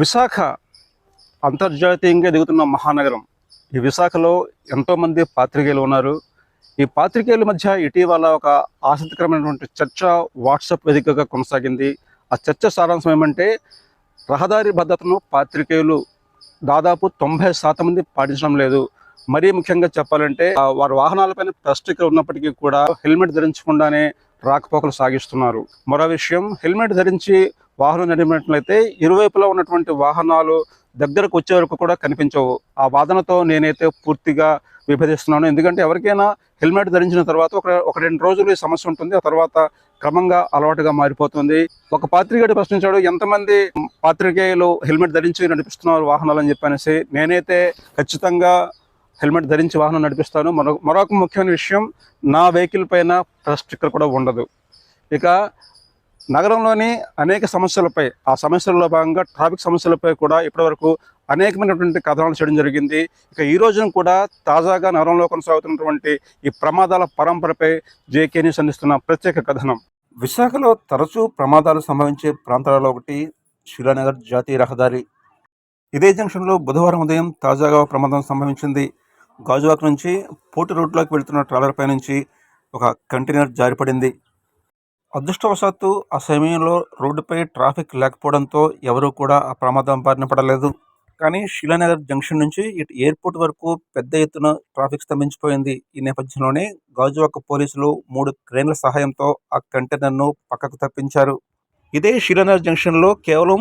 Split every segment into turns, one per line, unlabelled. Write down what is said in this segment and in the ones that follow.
విశాఖ అంతర్జాతీయంగా ఎదుగుతున్న మహానగరం. ఈ విశాఖలో ఎంతోమంది పాత్రికేయులు ఉన్నారు. ఈ పాత్రికేయుల మధ్య ఇటీవల ఒక ఆసక్తికరమైనటువంటి చర్చ వాట్సాప్ వేదికగా కొనసాగింది. ఆ చర్చ సారాంశం ఏమంటే రహదారి భద్రతను పాత్రికేయులు దాదాపు తొంభై శాతం మంది పాటించడం లేదు. మరీ ముఖ్యంగా చెప్పాలంటే వారి వాహనాలపైన ప్లాస్టిక్ ఉన్నప్పటికీ కూడా హెల్మెట్ ధరించకుండానే రాకపోకలు సాగిస్తున్నారు. మరో విషయం హెల్మెట్ ధరించి వాహనం నడిపినట్లయితే ఇరువైపులా ఉన్నటువంటి వాహనాలు దగ్గరకు వచ్చే వరకు కూడా కనిపించవు. ఆ వాదనతో నేనైతే పూర్తిగా విభజిస్తున్నాను ఎందుకంటే ఎవరికైనా హెల్మెట్ ధరించిన తర్వాత ఒక ఒక రెండు రోజులు ఈ సమస్య ఉంటుంది. ఆ తర్వాత క్రమంగా అలవాటుగా మారిపోతుంది. ఒక పాత్రికేయుడు ప్రశ్నించాడు ఎంతమంది పాత్రికేయులు హెల్మెట్ ధరించి నడిపిస్తున్నారు వాహనాలు? అని చెప్పనేసి. నేనైతే ఖచ్చితంగా హెల్మెట్ ధరించి వాహనం నడిపిస్తాను. మరో మరొక ముఖ్యమైన విషయం నా వెహికల్ పైన ప్రెస్ స్టిక్కర్ కూడా ఉండదు. ఇక నగరంలోని అనేక సమస్యలపై ఆ సమస్యల్లో భాగంగా ట్రాఫిక్ సమస్యలపై కూడా ఇప్పటివరకు అనేకమైనటువంటి కథనాలు చేయడం జరిగింది. ఇక ఈ రోజున కూడా తాజాగా నగరంలో కొనసాగుతున్నటువంటి ఈ ప్రమాదాల పరంపరపై జేకే సంధిస్తున్న అందిస్తున్న ప్రత్యేక కథనం. విశాఖలో తరచూ ప్రమాదాలు సంభవించే ప్రాంతాలలో ఒకటి శిలానగర్ జాతీయ రహదారి. ఇదే జంక్షన్లో బుధవారం ఉదయం తాజాగా ప్రమాదం సంభవించింది. గాజువాక్ నుంచి పోర్టు రోడ్లోకి వెళ్తున్న ట్రాలర్ పై నుంచి ఒక కంటైనర్ జారిపడింది. అదృష్టవశాత్తు ఆ సమయంలో రోడ్డుపై ట్రాఫిక్ లేకపోవడంతో ఎవరూ కూడా ఆ ప్రమాదం బారిన పడలేదు. కానీ శిలానగర్ జంక్షన్ నుంచి ఇటు ఎయిర్పోర్ట్ వరకు పెద్ద ఎత్తున ట్రాఫిక్ స్తంభించిపోయింది. ఈ నేపథ్యంలోనే గాజువాక పోలీసులు మూడు క్రేన్ల సహాయంతో ఆ కంటైనర్ను పక్కకు తప్పించారు. ఇదే శిలానగర్ జంక్షన్లో కేవలం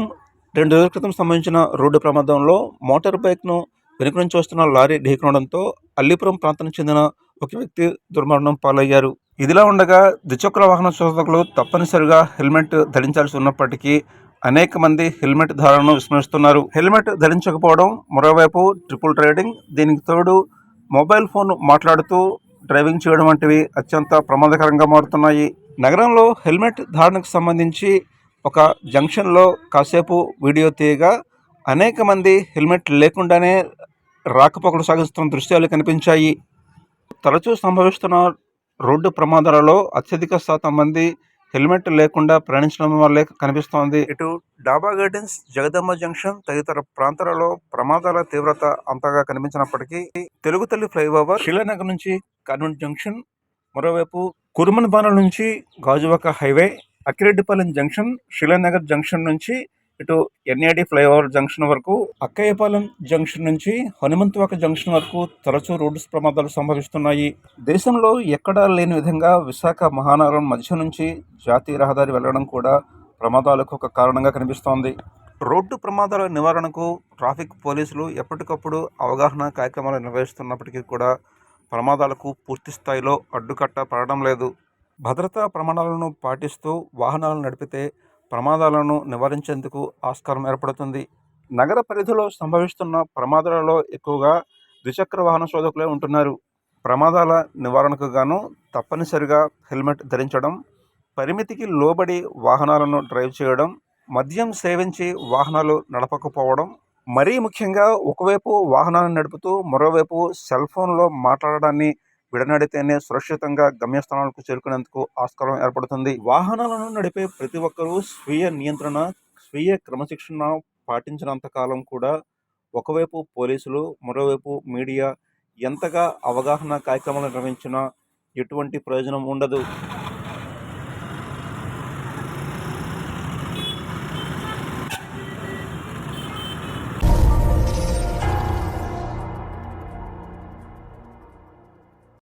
రెండు రోజుల క్రితం సంబంధించిన రోడ్డు ప్రమాదంలో మోటార్ బైక్ను వెనుక నుంచి వస్తున్న లారీ ఢీకొనడంతో అల్లిపురం ప్రాంతానికి చెందిన ఒక వ్యక్తి దుర్మరణం పాలయ్యారు. ఇదిలా ఉండగా ద్విచక్ర వాహన శోధకులు తప్పనిసరిగా హెల్మెట్ ధరించాల్సి ఉన్నప్పటికీ అనేక మంది హెల్మెట్ ధారణను విస్మరిస్తున్నారు. హెల్మెట్ ధరించకపోవడం మరోవైపు ట్రిపుల్ రైడింగ్ దీనికి తోడు మొబైల్ ఫోన్ మాట్లాడుతూ డ్రైవింగ్ చేయడం వంటివి అత్యంత ప్రమాదకరంగా మారుతున్నాయి. నగరంలో హెల్మెట్ ధారణకు సంబంధించి ఒక జంక్షన్లో కాసేపు వీడియో తీయగా అనేక మంది హెల్మెట్ లేకుండానే రాకపోకలు సాగిస్తున్న దృశ్యాలు కనిపించాయి. తరచూ సంభవిస్తున్న రోడ్డు ప్రమాదాలలో అత్యధిక శాతం మంది హెల్మెట్ లేకుండా ప్రయాణించడం వల్లే కనిపిస్తోంది. ఇటు డాబా గార్డెన్స్ జగదమ్మ జంక్షన్ తదితర ప్రాంతాలలో ప్రమాదాల తీవ్రత అంతగా కనిపించినప్పటికీ తెలుగు తల్లి ఫ్లైఓవర్ శిలానగర్ నుంచి కర్నూలు జంక్షన్ మరోవైపు కురుమన్ బాణల నుంచి Gajuwaka highway Akkireddypalem junction Sheelanagar junction నుంచి ఇటు ఎన్ఏడి ఫ్లైఓవర్ జంక్షన్ వరకు అక్కయ్యపాలెం జంక్షన్ నుంచి హనుమంతువాక జంక్షన్ వరకు తరచూ రోడ్డు ప్రమాదాలు సంభవిస్తున్నాయి. దేశంలో ఎక్కడా లేని విధంగా విశాఖ మహానగరం మధ్య నుంచి జాతీయ రహదారి వెళ్ళడం కూడా ప్రమాదాలకు ఒక కారణంగా కనిపిస్తోంది. రోడ్డు ప్రమాదాల నివారణకు ట్రాఫిక్ పోలీసులు ఎప్పటికప్పుడు అవగాహన కార్యక్రమాలు నిర్వహిస్తున్నప్పటికీ కూడా ప్రమాదాలకు పూర్తి స్థాయిలో అడ్డుకట్ట పడడం లేదు. భద్రతా ప్రమాణాలను పాటిస్తూ వాహనాలను నడిపితే ప్రమాదాలను నివారించేందుకు ఆస్కారం ఏర్పడుతుంది. నగర పరిధిలో సంభవిస్తున్న ప్రమాదాలలో ఎక్కువగా ద్విచక్ర వాహన శోధకులే ఉంటున్నారు. ప్రమాదాల నివారణకు గాను తప్పనిసరిగా హెల్మెట్ ధరించడం పరిమితికి లోబడి వాహనాలను డ్రైవ్ చేయడం మద్యం సేవించి వాహనాలు నడపకపోవడం మరీ ముఖ్యంగా ఒకవైపు వాహనాలను నడుపుతూ మరోవైపు సెల్ ఫోన్లో మాట్లాడడాన్ని విడనడితేనే సురక్షితంగా గమ్యస్థానాలకు చేరుకునేందుకు ఆస్కారం ఏర్పడుతుంది. వాహనాలను నడిపే ప్రతి ఒక్కరూ స్వీయ నియంత్రణ స్వీయ క్రమశిక్షణ పాటించినంత కాలం కూడా ఒకవైపు పోలీసులు మరోవైపు మీడియా ఎంతగా అవగాహన కార్యక్రమాలు నిర్వహించినా ఎటువంటి ప్రయోజనం ఉండదు.